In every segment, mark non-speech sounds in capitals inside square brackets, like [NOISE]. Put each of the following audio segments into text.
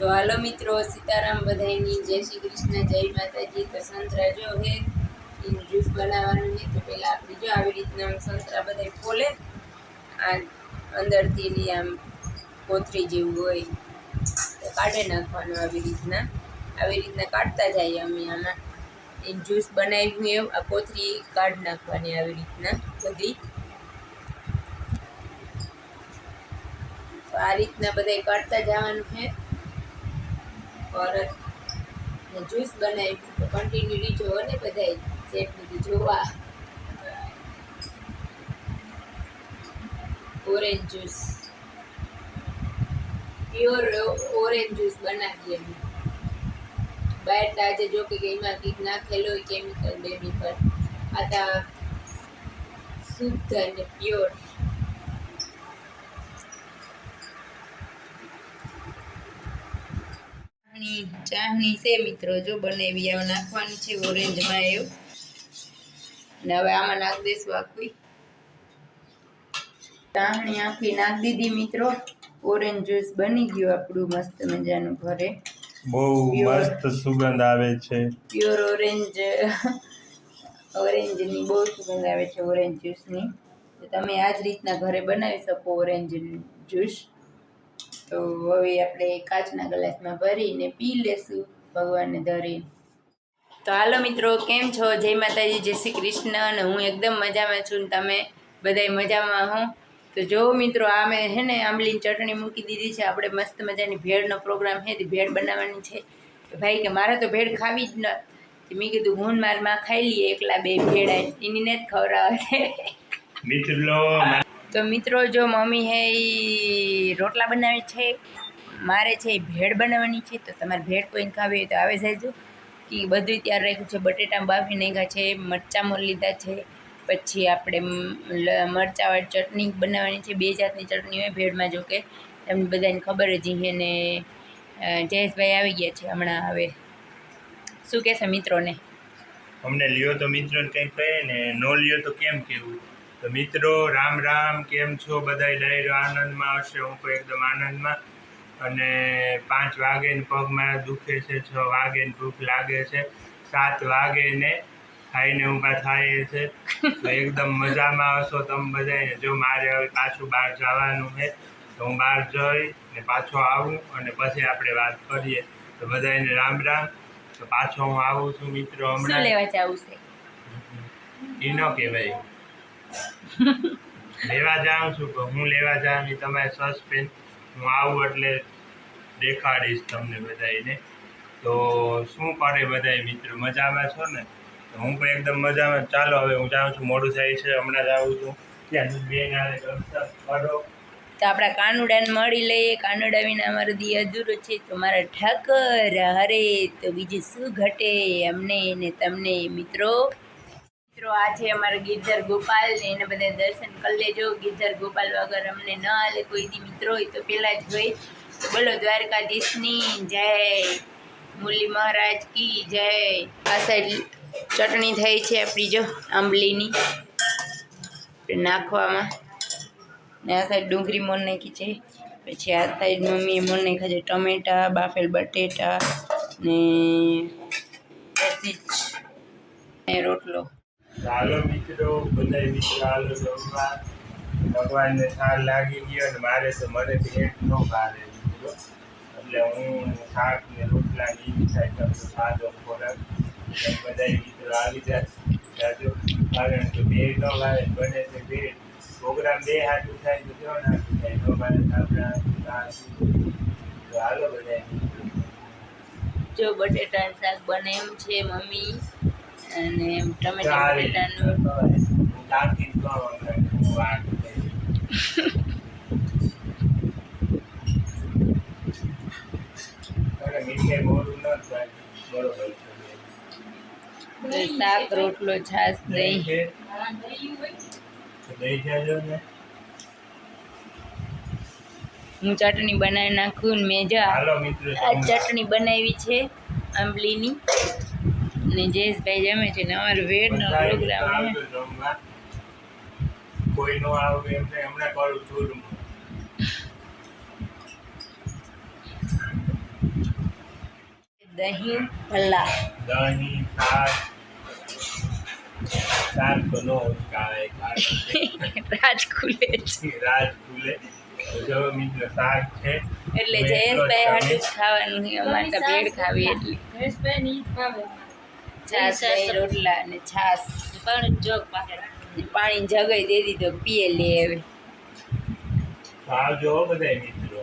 તો હાલો મિત્રો, સીતારામ બધાયની જય શ્રી કૃષ્ણ, જય માતાજી. તો સંતરા જો હે, એનું જ્યુસ બનાવવાનું છે તો પહેલાં આપણે જો આવી રીતના સંતરા બધા ફોલે આ અંદરથી એની આમ કોથરી જેવું હોય, તો કાઢે નાખવાનું આવી રીતના. આવી રીતના કાઢતા જઈએ અમે આમાં. એ જ્યુસ બનાવ્યું એમ આ કોથરી કાઢી નાખવાની આવી રીતના બધી. આ રીતના બધાય કાઢતા જવાનું છે પરત જ્યુસ બનાવ્યું કન્ટિન્યુલી જોવો ને બધાય જેટ સુધી જોવા. Orange juice pure orange juice બનાવીએ અમે. બહાર તાજે જો કે એમાં કંઈક નાખેલો હોય કેમિકલ બેમિકલ આ તા શુદ્ધ અને પ્યોર ચાહણી ચાહણી છે મિત્રો. જો બનાવી હવે નાખવાની છે ઓરેન્જમાં એવું. ને હવે આમાં નાખી દઈશું આખી. ચાહણી આખી નાખી દીધી મિત્રો. ઓરેન્જ જ્યુસ બની ગયું આપણું મસ્ત મજાનું ઘરે. બહુ મસ્ત સુગંધ આવે છે. પ્યોર ઓરેન્જ ઓરેન્જની બહુ સુગંધ આવે છે ઓરેન્જ જ્યુસની તો તમે આ જ રીતના ઘરે બનાવી શકો ઓરેન્જ જ્યુસ તો હવે આપણે કાચના ગ્લાસમાં ભરીને પી લેશું. ભગવાનને ધરીને તો હાલો મિત્રો, કેમ છો? જય માતાજી, જય શ્રી કૃષ્ણ. અને હું એકદમ મજામાં છું તમે બધાય મજામાં હો? તો જો મિત્રો આ મેં હે ને આંબલીની ચટણી મૂકી દીધી છે. આપણે મસ્ત મજાની ભેળનો પ્રોગ્રામ છે તે ભેળ બનાવવાની છે. તો ભાઈ કે મારે તો ભેળ ખાવી જ ન મેં કીધું હું મારમાં ખાઈ લઈએ એકલા બે ભેળ. એની ને જ ખવડાવે. મિત્રો તો મિત્રો, જો મમ્મી હે એ રોટલા બનાવે છે, મારે છે ભેળ બનાવવાની છે, તો તમારે ભેળ કોઈને ખાવી હોય તો આવે જાયજો કે બધું તૈયાર રાખ્યું છે બટેટા બાફી નાખ્યા છે, મરચાં મોર લીધા છે, પછી આપણે મરચાંવાળી ચટણી બનાવવાની છે, બે જાતની ચટણી હોય ભેળમાં જો કે તમને બધાને ખબર જ છે ને જયેશભાઈ આવી ગયા છે હમણાં હવે. શું કહેશે મિત્રોને? અમને લ્યો તો મિત્રો કંઈક કહે ને, ન લ્યો તો કેમ કેવું તો મિત્રો રામ રામ કેમ છો? બધાય ડાયરો આનંદમાં હશે હું પણ એકદમ આનંદમાં. અને પાંચ વાગે ને પગમાં દુખે છે છ વાગે ને ભૂખ લાગે છે સાત વાગે ને ખાઈને ઊભા થાય છે. એકદમ મજામાં હશો તમે બધાને જો મારે હવે પાછું બહાર જવાનું છે તો હું બહાર જઈ ને પાછો આવું અને પછી આપણે વાત કરીએ. તો બધાને રામ રામ. તો પાછો હું આવું છું મિત્રો હમણાં. લેવા જવું છે? એ ન કહેવાય. લેવા જાઉં છું કે હું લેવા જાઉં એ તમારે સસ્પેન્સ હું આવું એટલે દેખાડીશ તમને બધાને તો શું કરે બધા મિત્રો? મજામાં છો ને? તો હું પણ એકદમ મજામાં. ચાલો હવે હું જાઉં છું મોડું થાય છે. હમણાં જ આવું છું. બેન આવે કરો તો આપણા કાનુડાને મળી લઈએ. કાનુડા વિના અમારું દી અધૂરું છે. તો મારા ઠાકર, હરે, તો બીજું શું ઘટે? અમને ને તમને, મિત્રો. મિત્રો, આજે અમારે ગિરધર ગોપાલ ને એને બધા દર્શન કરી લેજો. ગિરધર ગોપાલ વગર અમને ન હાલે કોઈ દી મિત્રો હોય તો પહેલાં જ હોય. બોલો દ્વારકાધીશની જય. મુરલી મહારાજ કી જય. આ સાઈડ ચટણી થઈ છે આપણી જો આંબલીની. નાખવામાં. ને આ સાઈડ ડુંગળી મોન નાખી છે. પછી આ સાઈડ મમ્મીએ મોન નાખ્યા છે ટમેટા, બાફેલ બટેટા ને રોટલો. હાલો મિત્રો બધા મિત્રો, હાલો જમવા ભગવાનને થાળ લાગી ગયો અને મારે તો મને પેટ ન ભારે મિત્રો એટલે હું શાક ને રોટલા ની મીઠાઈ કરતો સાદો ખોરાક. બધા મિત્રો આવી જાજો. કારણ કે બે ન ભાવે બને તે બે. પ્રોગ્રામ બે હાથું થાય તો કેવો નાખું થાય. ન ભાવે આપણે હાથું હાથું. હાલો બધા જો બટેટા શાક બને એમ છે મમ્મી. અને ટમેટા બટેટાનું શાક રોટલો છાશ દહીં. હું ચટણી બનાવી નાખું ને મેં જો આ. ચટણી બનાવી છે આંબલીની. ને જયેશભાઈ જમે છે ને અમારો વેડનો પ્રોગ્રામ કોઈ નો આવે એમને હમણાં કરું છું દહીં ભલ્લા દહીં [LAUGHS] રાજ ખુલે છે. રાજ ખુલે. એટલે જયેશભાઈ હાટું જ ખાવાનું ભેડ અમારે તો ભેળ નહીં એટલી. છાસ રોટલા અને છાસ. પાણી જગાઈ દે દીધો પીએ લે હવે. તો આવજો હો બધાય મિત્રો.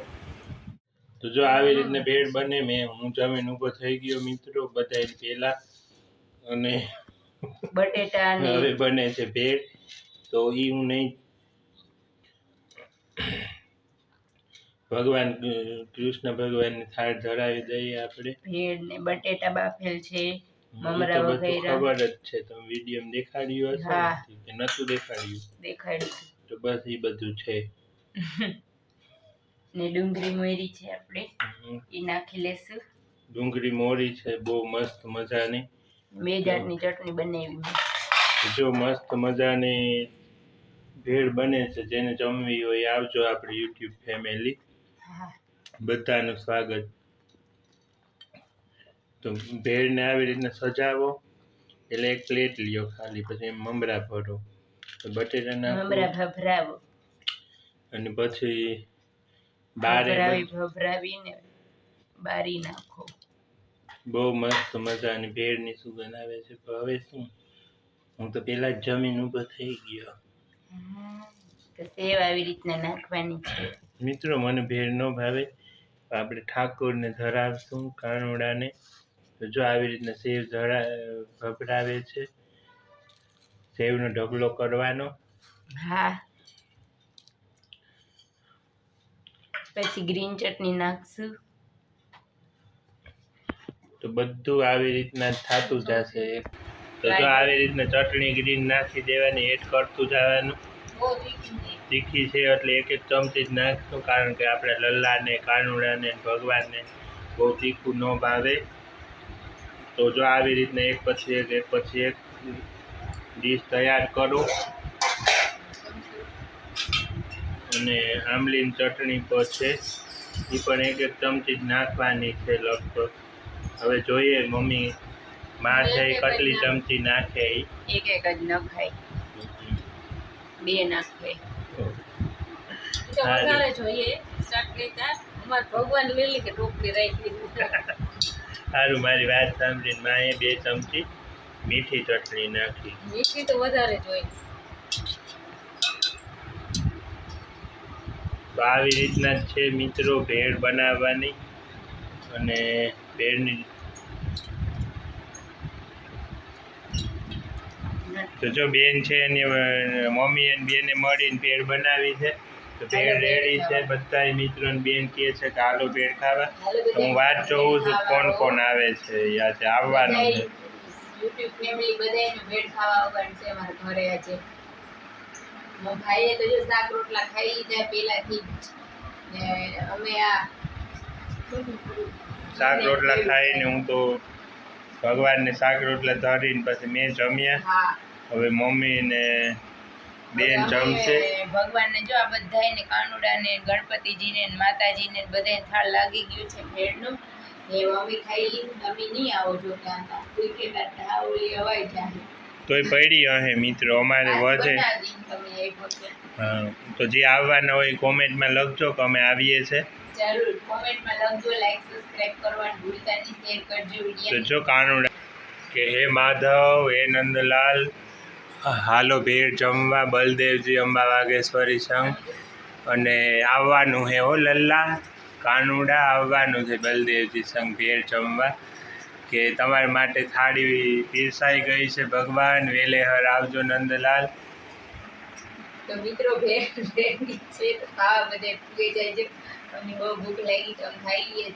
તો જો આવી રીતને ભેળ બને મેં હું જમીન ઊભો થઈ ગયો મિત્રો બધા પેલા અને બટેટા હવે બને છે ભેળ. તો ઈ હું નહીં. ભગવાન કૃષ્ણ કૃષ્ણ ભગવાનને થાળ ધરાવી દઈએ આપણે. ભેળ ને બટેટા બાફેલ છે. મમરા વગેરે. ખબર જ છે. તો વીડિયો દેખાડ્યું હશે કે નતું દેખાડ્યું? દેખાડ્યું. તો બસ એ બધું છે. [LAUGHS] ને ડુંગળી મોરી છે આપણે એ નાખી લેશું. ડુંગળી મોરી છે બહુ મસ્ત મજાની. બે જાતની ચટણી બનાવી જો મસ્ત મજાની ભેળ બને છે જેને જમવી હોય આવજો આપણી યુટ્યુબ ફેમિલી બધાનું સ્વાગત તો ભેળને આવી રીતના સજાવો. એટલે એક પ્લેટ લ્યો ખાલી પછી મમરા ભરો. બટેટાના મમરા ભભરાવો. અને પછી બારે ભભરાવીને બારી નાખો. બહુ મસ્ત મજાની ભેળની સુગંધ આવે છે? પણ હવે શું? હું તો પેલા જ જમીન ઊભો થઈ ગયો. તો સેવ આવી રીતના નાખવાની છે. મિત્રો મને ભેળ ન ભાવે. આપણે ઠાકોરને ધરાવશું કાનુડાને. જો આવી રીતના સેવ ધરા ભભરાવે છે સેવનો ઢગલો કરવાનો. હા. પછી ગ્રીન ચટણી નાખશું. તો બધું આવી રીતના થતું જશે. તો જો આવી રીતના ચટણી ગ્રીન નાખી દેવાની એડ કરતું જવાનું. તીખી છે એટલે એક એક ચમચી જ નાખશું કારણ કે આપણે લલ્લાને કાનુડાને ભગવાનને બહુ તીખું ન ભાવે. તો જો આવી રીતના એક પછી એક એક પછી એક ડીશ તૈયાર કરો. અને આંબલીની ચટણી પર છે એ પણ એક એક ચમચી જ નાખવાની છે લગભગ. હવે જોઈએ મમ્મી માં છે એ કેટલી ચમચી નાખે. એક એક જ નખાય. બે નાખે. જોઈએ. ભગવાન લીલી કે ટોપલી રાખી સારું મારી વાત સાંભળીને માએ બે ચમચી મીઠી ચટણી નાખી. મીઠી તો વધારે જોઈએ તો આવી રીતના જ છે મિત્રો ભેળ બનાવવાની અને ભેળની તો જો બેન છે એની મમ્મી અને બેને મળીને ભેળ બનાવી છે. તો રેડી છે બધા મિત્રોને બેન કહે છે કે હાલો ખાવા. તો હું વાત જોઉં છું કોણ કોણ આવે છે આજે આવવાનું છે. યુટ્યુબ ફેમિલી બધાયને ભેળ ખાવા આવવાનું છે અમારા ઘરે આજે. ମୋ ભાઈએ તો જો શાક રોટલા ખાઈ લીધા પહેલાથી ને અમે આ શાક રોટલા ખાઈને હું તો ભગવાનને શાક રોટલા ધરીને પછી મેં જમ્યા. હવે મમ્મી ને બેન જમશે ભગવાનને જો આ બધાયને કાનુડાને ગણપતિજીને માતાજીને બધાય થાળ લાગી ગયું છે ભેળનું. એ મમ્મી ખાઈ લીધું. તમે નહીં આવો જો ત્યાં તા. કોઈ કે આવડી અવાય જાય તોય પડી હશે મિત્રો અમારે વધે. હા તો જે આવવાના હોય કોમેન્ટમાં લખજો કે અમે આવીએ છે. જરૂર કોમેન્ટમાં લખજો લાઈક સબસ્ક્રાઇબ કરવાનું ભૂલતા નહીં શેર કરજો તો જો કાનુડા કે હે માધવ હે નંદલાલ હાલો ભેળ જમવા, બલદેવજી અંબા વાઘેશ્વરી સંઘ. અને આવવાનું હે હો લલ્લા, કાનુડા આવવાનું છે બલદેવજી સંઘ ભેળ જમવા. કે તમારા માટે થાળી પીરસાઈ ગઈ છે ભગવાન વેલેહર આવજો નંદલાલ. મિત્રો ભેળ છે બહુ ભૂખ લાગી તો ખાઈ લઈએ